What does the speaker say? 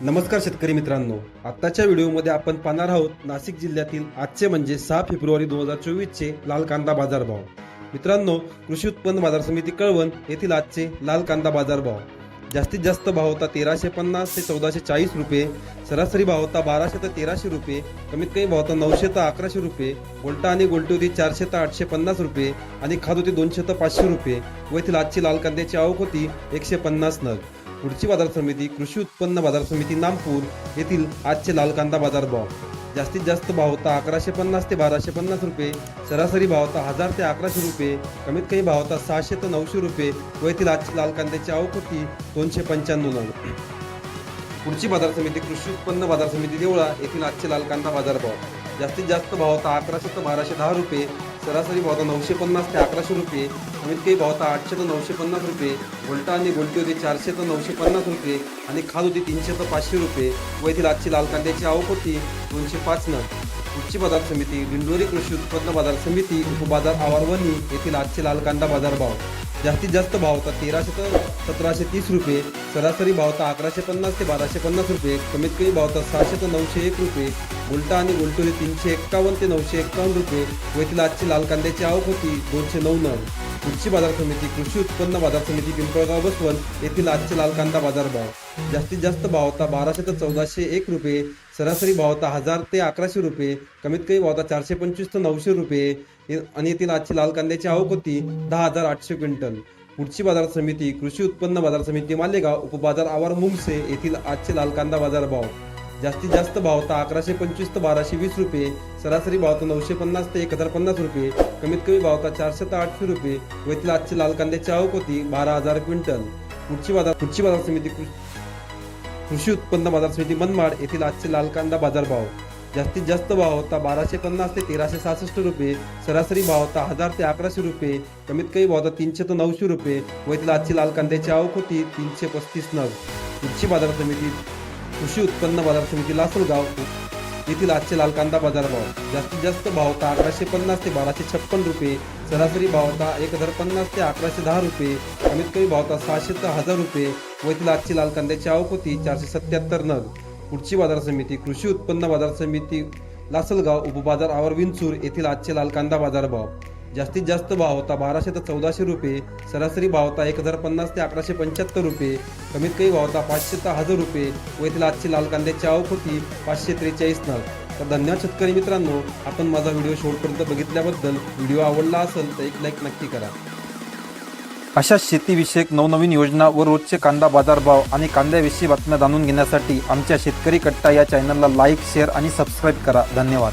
नमस्कार शेतकरी मित्रांनो आत्ताच्या व्हिडिओमध्ये आपण पाहणार आहोत नाशिक जिल्ह्यातील आजचे म्हणजे सहा फेब्रुवारी दोन हजार चोवीसचे लाल कांदा बाजारभाव. मित्रांनो कृषी उत्पन्न बाजार समिती कळवण येथील आजचे लाल कांदा बाजारभाव. जास्तीत जास्त भाव होता तेराशे पन्नास ते चौदाशे चाळीस रुपये सरासरी भाव होता बाराशे ते तेराशे रुपये कमीत कमी भाव होता नऊशे ते अकराशे रुपये गोल्टा आणि गोल्टी होती चारशे ते आठशे पन्नास रुपये आणि खाद होती दोनशे ते पाचशे रुपये व येथील आजची लाल कांद्याची आवक होती एकशे पन्नास नग. पुढची बाजार समिती कृषी उत्पन्न बाजार समिती नामपूर येथील आजचे लाल कांदा बाजार भाव. जास्तीत जास्त भाव होता अकराशे पन्नास ते बाराशे पन्नास रुपये. सरासरी भाव होता हजार ते अकराशे रुपये. कमीत कमी भाव होता सहाशे ते नऊशे रुपये. व येथील आजची लाल कांद्याची आवक होती दोनशे पंच्याण्णव नग. पुढची बाजार समिती कृषी उत्पन्न बाजार समिती देवळा येथील आजचे लाल कांदा बाजार भाव. जास्तीत जास्त भाव होता अकराशे ते बाराशे दहा रुपये. सरासरी भावता नऊशे पन्नास ते अकराशे रुपये. कमीत ते भावता आठशे ते नऊशे पन्नास रुपये. गोल्टा आणि गोलटी होती चारशे ते नऊशे पन्नास रुपये आणि खाद होती तीनशे ते पाचशे रुपये. व येथील आजची लाल कांद्याची आवक होती दोनशे पाच नग. उच्च बाजार समिती दिंडोरी कृषी उत्पन्न बाजार समिती उपबाजार आवारवणी येथील आजचे लाल कांदा बाजार भाव. जास्तीत जास्त भाव होता तेराशे ते सतराशे तीस रुपये सरासरी भाव होता अकराशे पन्नास ते बाराशे पन्नास रुपये कमीत कमी भाव होता सहाशे ते नऊशे एक रुपये उलटा आणि गुलटोरी तीनशे एक्कावन्न ते नऊशे एक्कावन्न रुपये व आजची लाल कांद्याची आवक होती दोनशे नऊ नग. कृषी बाजार समिती कृषी उत्पन्न बाजार समिती पिंपळगाव बसवण येथील आजचे लाल कांदा बाजार भाव. जास्तीत जास्त भाव होता बाराशे ते चौदाशे एक रुपये सरासरी भाव होता हजार ते अकराशे रुपये कमीत कमी भाव होता चारशे पंचवीस ते नऊशे रुपये आणि येथील आजची लाल कांद्याची आवक होती दहा हजार आठशे क्विंटल. पुढची बाजार समिती कृषी उत्पन्न बाजार समिती मालेगाव उपबाजार आवार मुंगसे येथील आजचे लाल कांदा बाजार भाव. जास्तीत जास्त भाव अकराशे पंचवीस ते बाराशे वीस रुपये सरासरी भाव नऊशे पन्नास ते एक हजार पन्नास रुपये कमीत कमी भाव चारशे ते आठशे रुपये व येथील आजची लाल कांद्याची आवक होती बारा हजार क्विंटल. पुढची बाजार पुढची बाजार समिती कृषी उत्पन्न बाजार समिती मनमाड येथील आजचे लाल कांदा बाजार भाव जास्तीत जास्त भाव होता बाराशे पन्नास ते तेराशे सहासष्ट रुपये सरासरी भाव होता हजार ते अकराशे रुपये कमीत कमी भाव होता तीनशे ते नऊशे रुपये व इथला आजची लाल कांद्याची आवक होती तीनशे पस्तीस नग. पुढची बाजार समिती कृषी उत्पन्न बाजार समिती लासलगाव येथील आजचे लाल कांदा बाजार भाव. जास्तीत जास्त भाव तर अकराशे पन्नास ते बाराशे छप्पन रुपये. सरासरी भाव एक हजार पन्नास ते अकराशे दहा रुपये. कमीत कमी भाव सहाशे ते हजार रुपये. व येथील आजची लाल कांद्याची आवक होती चारशे सत्याहत्तर नग. पुढची बाजार समिती कृषी उत्पन्न बाजार समिती लासलगाव उपबाजार आवर विंचूर येथील आजचे लाल कांदा बाजार भाव. जास्तीत जास्त भाव होता बाराशे ते चौदाशे रुपये सरासरी भाव होता एक हजार पन्नास ते अकराशे पंच्याहत्तर रुपये. कमीत कमी भाव होता पाचशे ते हजार रुपये व येथील आजची लाल कांद्याची आवक होती पाचशे त्रेचाळीस नग. तर धन्यवाद शेतकरी मित्रांनो आपण माझा व्हिडिओ शेवटपर्यंत बघितल्याबद्दल व्हिडिओ आवडला असेल तर एक लाईक नक्की करा. अशा शेतीविषयक नवनवीन योजना व रोजचे कांदा बाजारभाव आणि कांद्याविषयी बातम्या जाणून घेण्यासाठी आमच्या शेतकरी कट्टा या चॅनलला लाईक शेअर आणि सबस्क्राईब करा. धन्यवाद.